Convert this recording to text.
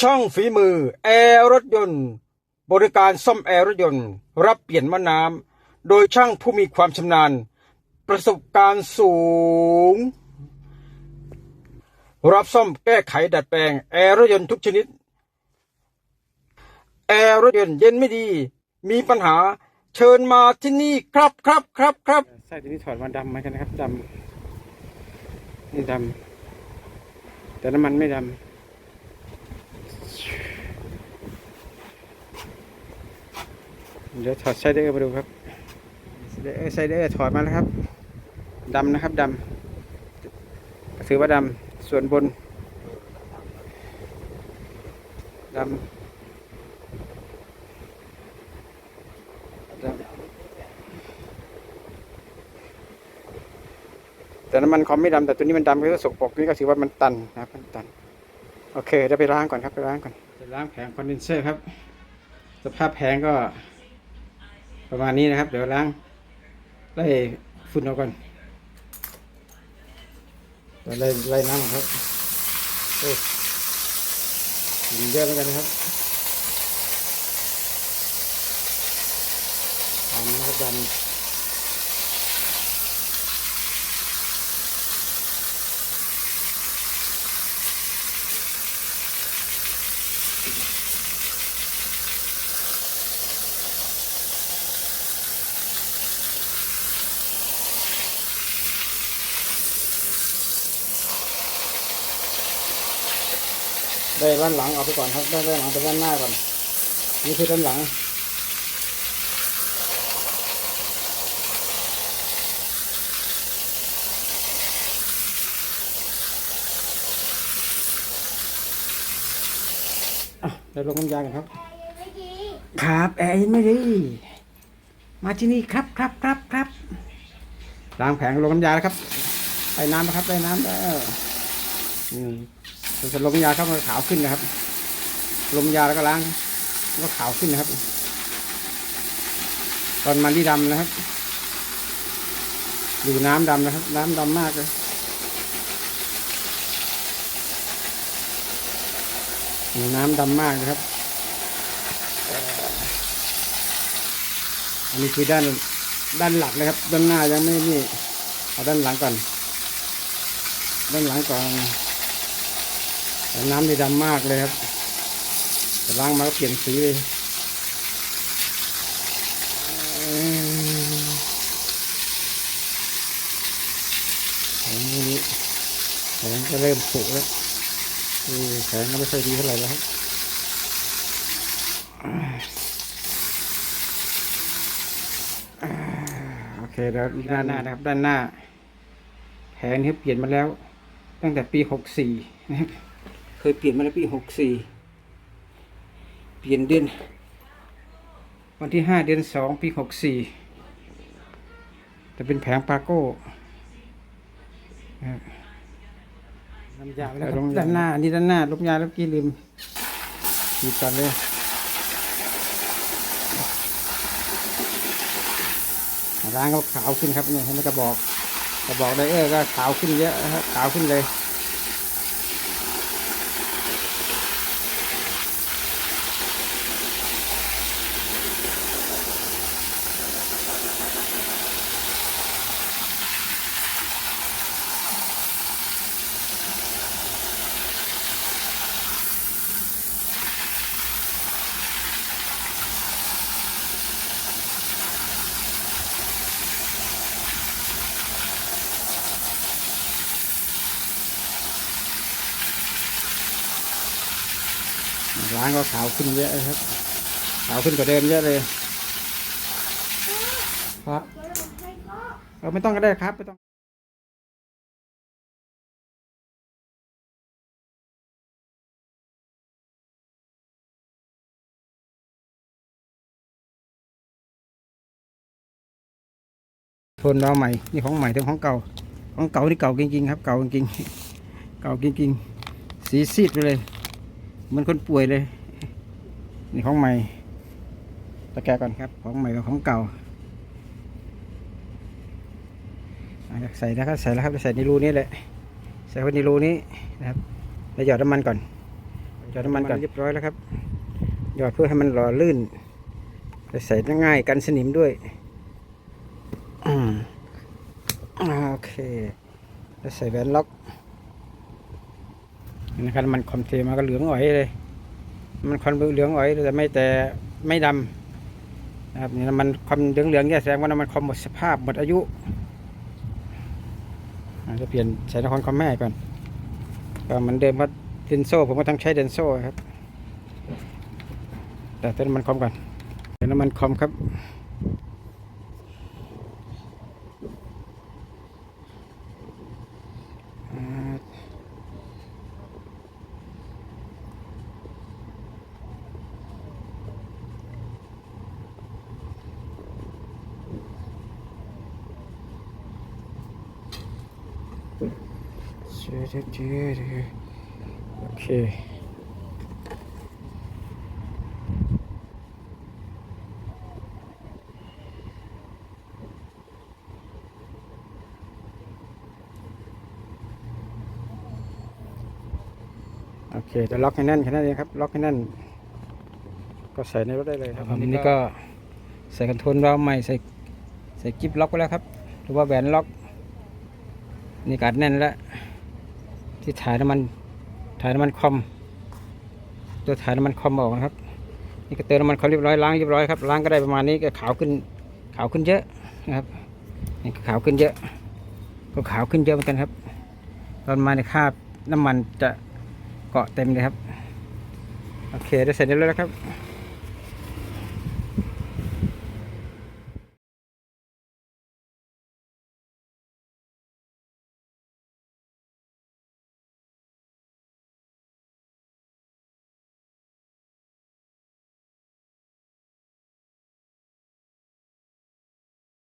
ช่างฝีมือ แอร์รถยนต์ บริการซ่อมแอร์รถยนต์ รับเปลี่ยนมะน้ำโดยช่างผู้มีความชำนาญ ประสบการณ์สูง รับซ่อมแก้ไขดัดแปลง แอร์รถยนต์ทุกชนิด แอร์รถยนต์เย็นไม่ดี มีปัญหาเชิญมาที่นี่ครับครับครับครับไส้ตัวนี้ถอดมาดำเหมือนกันนะครับดำนี่ดำแต่น้ำมันไม่ดำ เดี๋ยวถอดไส้เดอร์มาดูครับไส้เดอร์ไส้เดอร์ถอดมาแล้วครับดำนะครับดำถือว่าดำส่วนบนดำแต่น้ำมันคอมไม่ดำแต่ตัวนี้มันดำก็สกปรกนี่ก็ถือว่ามันตันนะครับมันตัน โอเคเดี๋ยวไปล้างก่อนครับไปล้างก่อนจะล้างแผงคอนเดนเซอร์ครับ สภาพแผงก็ ประมาณนี้นะครับ เดี๋ยวล้างไล่ฝุ่นออกก่อนไล่ไล่น้ำครับโอ้ยเยอะเหมือนกันนะครับดำนะครับดำ ได้ด้านหลังเอาไปก่อนครับได้ด้านหลังไปด้านหน้าก่อนนี่คือด้านหลังอะเดี๋ยวลงน้ำยากันครับ ครับแอร์ยังไม่ดีมาที่นี่ครับครับครับครับล้างแผงลงน้ำยาแล้วครับไปน้ำนะครับไปน้ำแล้วอืม เราจะลมยาเข้ามาขาวขึ้นนะครับ ลมยาแล้วก็ล้างก็ขาวขึ้นนะครับ ตอนมันที่ดำนะครับ ดูน้ำดำนะครับ น้ำดำมากเลยน้ำดำมากนะครับ อันนี้คือด้านด้านหลักนะครับ ด้านหน้ายังไม่นี่เอาด้านหลังก่อน ด้านหลังก่อน น้ำนี่ดำมากเลยครับแต่ล้างมาก็เปลี่ยนสีเลยเอิ่มแผงนี้แผงก็เริ่มผุแล้วแผงก็ไม่ค่อยดีเท่าไหร่แล้วครับโอเคแล้วด้านหน้านะครับ ด้านหน้า แผงนี้เปลี่ยนมาแล้ว ตั้งแต่ปีหกสี่นะครับ เคยเปลี่ยนมาแล้วปีหกสี่เปลี่ยนเดือนวันที่ห้าเดือนสองปีหกสี่แต่เป็นแผงปาโก้นะครับน้ำยาไปแล้วครับด้านหน้าอันนี้ด้านหน้าลบยาแล้วกี้ลืมหยิบก่อนเลยล้างก็ขาวขึ้นครับเนี่ยเห็นไหมกระบอกกระบอกไดเออร์ก็ขาวขึ้นเยอะนะครับขาวขึ้นเลย ร้านก็ขาวขึ้นเยอะครับ ขาวขึ้นกว่าเดิมเยอะเลยครับเออไม่ต้องก็ได้ครับไม่ต้องทนเราใหม่นี่ของใหม่ถึงของเก่า ของเก่านี่เก่าจริงๆครับ เก่าจริงๆเก่าจริงๆสีซีดไปเลย มันคนป่วยเลย นี่ของใหม่ตะแกรงก่อนครับ ของใหม่กับของเก่าอะใส่นะครับใส่แล้วครับใส่ในรูนี้แหละใส่ไว้ในรูนี้นะครับแล้วหยอดน้ำมันก่อนหยอดน้ำมันก่อนเรียบร้อยแล้วครับหยอดเพื่อให้มันหล่อลื่นใส่ง่ายกันสนิมด้วยอืมโอเคแล้วใส่แบนล็อก นะครับมันคอมเทมาก็เหลืองอ๋อยเลย มันคอนเหลืองอ๋อยแต่ไม่แต่ไม่ดำนะครับนี่มันคอมเหลืองๆเนี่ยแสดงว่าน้ำมันคอมหมดสภาพหมดอายุอาจะเปลี่ยนใส่น้ำมันคอมแม่ก่อนก็เหมือนเดิมว่าเดนโซ่ผมก็ต้องใช้เดนโซ่ครับ แต่เติมน้ำมันคอมก่อนเติมน้ำมันคอมครับอ่า โอเคโอเคจะล็อกให้แน่นแค่นั้นเองครับ ล็อกให้แน่น ก็ใส่ในรถได้เลยครับอันนี้ก็ใส่กันโทนเราใหม่ใส่ใส่กิฟล็อกไว้แล้วครับ หรือว่าแหวนล็อก นี่กัดแน่นแล้ว ที่ถ่ายน้ำมันถ่ายน้ำมันคอม ตัวถ่ายน้ำมันคอมออกนะครับ นี่ก็เติมน้ำมันคอมเรียบร้อยล้างเรียบร้อยครับล้างก็ได้ประมาณนี้ก็ขาวขึ้นขาวขึ้นเยอะนะครับนี่ก็ขาวขึ้นเยอะ ก็ขาวขึ้นเยอะเหมือนกันครับตอนมาในคราบน้ำมันจะเกาะเต็มเลยครับโอเคได้เสร็จเรียบร้อยแล้วครับ